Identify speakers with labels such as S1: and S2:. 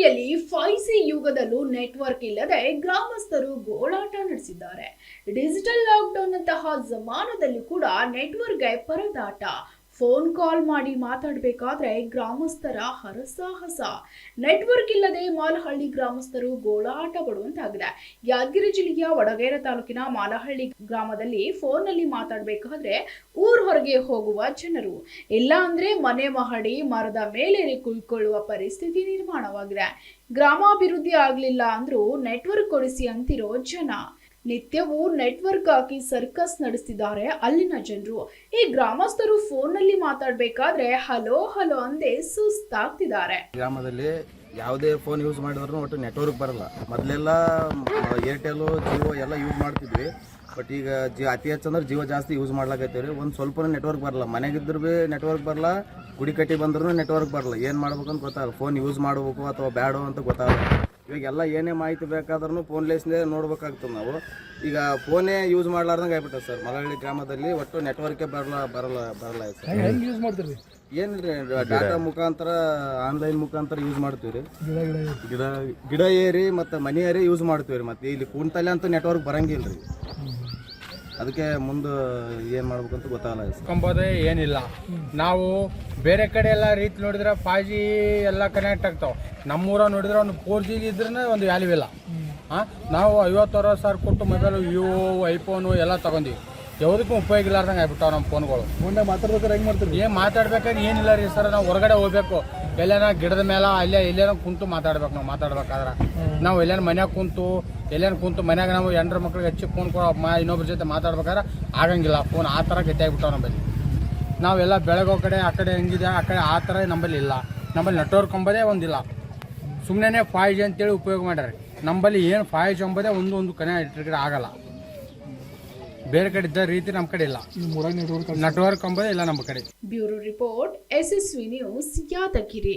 S1: ಜಿಲ್ಲೆಯಲ್ಲಿ five C ಯುಗದಲ್ಲೂ network ಇಲ್ಲದೆ ಗ್ರಾಮಸ್ಥರು ಗೋಳಾಟ ನಡೆಸಿದ್ದಾರೆ. ಡಿಜಿಟಲ್ ಲಾಕ್ಡೌನ್ ಅಂತಹ ಜಮಾನದಲ್ಲಿ ಕೂಡ ನೆಟ್ವರ್ಕ್ಗೆ ಪರದಾಟ. ಫೋನ್ ಕಾಲ್ ಮಾಡಿ ಮಾತಾಡಬೇಕಾದ್ರೆ ಗ್ರಾಮಸ್ಥರ ಹರಸಾಹಸ. ನೆಟ್ವರ್ಕ್ ಇಲ್ಲದೆ ಮಾಲಹಳ್ಳಿ ಗ್ರಾಮಸ್ಥರು ಗೋಳಾಟ ಪಡುವಂತಾಗಿದೆ ಯಾದಗಿರಿ ಜಿಲ್ಲೆಯ ವಡಗೇರ ತಾಲೂಕಿನ ಮಾಲಹಳ್ಳಿ ಗ್ರಾಮದಲ್ಲಿ ಫೋನ್ನಲ್ಲಿ ಮಾತಾಡಬೇಕಾದ್ರೆ ಊರ್ ಹೊರಗೆ ಹೋಗುವ ಜನರು. ಇಲ್ಲ ಅಂದ್ರೆ ಮನೆ ಮಹಡಿ, ಮರದ ಮೇಲೆ ಕುಳ್ಕೊಳ್ಳುವ ಪರಿಸ್ಥಿತಿ ನಿರ್ಮಾಣವಾಗಿದೆ. ಗ್ರಾಮಾಭಿವೃದ್ಧಿ ಆಗಲಿಲ್ಲ ಅಂದ್ರೂ ನೆಟ್ವರ್ಕ್ ಕೊಡಿಸಿ ಅಂತಿರೋ ಜನ. ನಿತ್ಯವೂ ನೆಟ್ವರ್ಕ್ ಹಾಕಿ ಸರ್ಕಸ್ ನಡೆಸ್ತಿದ್ದಾರೆ ಅಲ್ಲಿನ ಜನರು. ಈ ಗ್ರಾಮಸ್ಥರು ಫೋನ್ನಲ್ಲಿ ಮಾತಾಡಬೇಕಾದ್ರೆ ಹಲೋ ಹಲೋ ಅಂದೇ ಸುಸ್ತಾಗ್ತಿದ್ದಾರೆ.
S2: ಗ್ರಾಮದಲ್ಲಿ ಯಾವುದೇ ಫೋನ್ ಯೂಸ್ ಮಾಡಿದ್ರು ಒಟ್ಟು ನೆಟ್ವರ್ಕ್ ಬರಲ್ಲ. ಮೊದಲೆಲ್ಲ ಏರ್ಟೆಲ್ ಜಿಯೋ ಎಲ್ಲ ಯೂಸ್ ಮಾಡ್ತಿದ್ವಿ. ಬಟ್ ಈಗ ಜಿ, ಅತಿ ಹೆಚ್ಚು ಅಂದ್ರೆ ಜಿಯೋ ಜಾಸ್ತಿ ಯೂಸ್ ಮಾಡ್ಲಾಕತ್ತೀವಿ ರೀ ಒಂದು ಸ್ವಲ್ಪ ನೆಟ್ವರ್ಕ್ ಬರಲ್ಲ. ಮನೆಗಿದ್ರು ಭೀ ನೆಟ್ವರ್ಕ್ ಬರಲ್ಲ. ಗುಡಿ ಕಟ್ಟಿ ಬಂದ್ರೂ ನೆಟ್ವರ್ಕ್ ಬರಲ್ಲ. ಏನು ಮಾಡ್ಬೇಕಂತ ಗೊತ್ತಾಗಲ್ಲ. ಫೋನ್ ಯೂಸ್ ಮಾಡಬೇಕು ಅಥವಾ ಬ್ಯಾಡೋ ಅಂತ ಗೊತ್ತಾಗಲ್ಲ. ಇವಾಗೆಲ್ಲ ಏನೇ ಮಾಹಿತಿ ಬೇಕಾದ್ರೂ ಫೋನ್ಲೇಸ್ನೇ ನೋಡ್ಬೇಕಾಗ್ತದೆ ನಾವು. ಈಗ ಫೋನೇ ಯೂಸ್ ಮಾಡ್ಲಾರ್ದಂಗೆ ಆಗ್ಬಿಟ್ಟೆ ಸರ್. ಮಲಹಳ್ಳಿ ಗ್ರಾಮದಲ್ಲಿ ಒಟ್ಟು ನೆಟ್ವರ್ಕೇ ಬರಲ್ಲ ಬರಲ್ಲ ಬರಲ್ಲ ಸರ್.
S3: ಹೆಂಗೆ ಯೂಸ್ ಮಾಡ್ತೀರಿ?
S2: ಏನಿಲ್ರಿ ಡಾಟಾ ಮುಖಾಂತರ ಆನ್ಲೈನ್ ಮುಖಾಂತರ ಯೂಸ್ ಮಾಡ್ತೀವಿ ರೀ
S3: ಗಿಡ ಗಿಡ
S2: ಗಿಡ ಗಿಡ ಏರಿ ಮತ್ತು ಮನೆ ಏರಿ ಯೂಸ್ ಮಾಡ್ತೀವಿ ರೀ ಮತ್ತು. ಇಲ್ಲಿ ಕುಂತಲ್ಲಿ ಅಂತೂ ನೆಟ್ವರ್ಕ್ ಬರಂಗಿಲ್ಲ ರೀ ಅದಕ್ಕೆ ಮುಂದೆ ಏನು ಮಾಡ್ಬೇಕಂತ ಗೊತ್ತಾಗಲ್ಲ
S4: ಕಂಬೋದೇ ಏನಿಲ್ಲ. ನಾವು ಬೇರೆ ಕಡೆ ಎಲ್ಲ ರೀತಿ ನೋಡಿದ್ರೆ ಫೈವ್ ಜಿ ಎಲ್ಲ ಕನೆಕ್ಟ್ ಆಗ್ತಾವೆ. ನಮ್ಮೂರ ನೋಡಿದ್ರೆ ಒಂದು ಫೋರ್ ಜಿ ಇದ್ರೂ ಒಂದು ವ್ಯಾಲ್ಯೂ ಇಲ್ಲ. ಹಾಂ ನಾವು ಐವತ್ತು ಸಾವಿರ ಕೊಟ್ಟು ಮೊಬೈಲು ವಿವೋ ಐಫೋನು ಎಲ್ಲ ತಗೊಂಡಿವಿ. ಯಾವುದಕ್ಕೂ ಉಪಯೋಗ ಇಲ್ಲಾರ್ದಂಗೆ ಆಗ್ಬಿಟ್ಟಾವ ನಮ್ಮ ಫೋನ್ಗಳು.
S3: ಮುಂದೆ ಮಾತಾಡ್ಬೇಕಾರೆ ಹೆಂಗೆ ಮಾಡ್ತೀರಿ?
S4: ಏನು ಮಾತಾಡ್ಬೇಕಾದ್ರೆ ಏನಿಲ್ಲ ರೀ ಸರ್ ನಾವು ಹೊರಗಡೆ ಹೋಗ್ಬೇಕು. ಎಲ್ಲೇನ ಗಿಡದ ಮೇಲೆ ಅಲ್ಲೇ ಎಲ್ಲೇನೋ ಕುಂತು ಮಾತಾಡ್ಬೇಕು ನಾವು ಮಾತಾಡ್ಬೇಕಾದ್ರೆ. ನಾವು ಎಲ್ಲೇನ ಮನ್ಯಾಗ ಕುಂತು ಎಲ್ಲೇನು ಕುಂತು ಮನ್ಯಾಗ ನಾವು ಎಂಡ್ರ ಮಕ್ಳಿಗೆ ಹಚ್ಚಿ ಫೋನ್ ಕೊಡೋ ಮಾ ಇನ್ನೊಬ್ರ ಜೊತೆ ಮಾತಾಡ್ಬೇಕಾದ್ರೆ ಆಗಂಗಿಲ್ಲ. ಫೋನ್ ಆ ಥರ ಗಟ್ಟಿಯಾಗ್ಬಿಟ್ಟಾವ ನಮ್ಮಲ್ಲಿ. ನಾವೆಲ್ಲ ಬೆಳಗೋ ಕಡೆ ಆ ಕಡೆ ಹೆಂಗಿದೆ ಆ ಕಡೆ ಆ ಥರ ನಂಬಲ್ಲಿ ಇಲ್ಲ. ನಮ್ಮಲ್ಲಿ ನೆಟ್ವರ್ಕ್ ಅಂಬೋದೇ ಒಂದಿಲ್ಲ. ಸುಮ್ಮನೆ ಫೈವ್ ಜಿ ಅಂತೇಳಿ ಉಪಯೋಗ ಮಾಡ್ಯಾರ ನಂಬಲ್ಲಿ ಏನು ಫೈವ್ ಜಿ ಅಂಬೋದೇ ಒಂದು ಒಂದು ಕನೆ ಇಟ್ಟಿರ್ಗಡೆ ಆಗಲ್ಲ. ಬೇರೆ ಕಡೆ ಇದ್ದ ರೀತಿ ನಮ್ಮ ಕಡೆ ಇಲ್ಲ. ನೆಟ್ವರ್ಕ್ ಅಂಬೋದೇ ಇಲ್ಲ ನಮ್ಮ ಕಡೆ.
S1: Bureau report SSV news Yadgiri.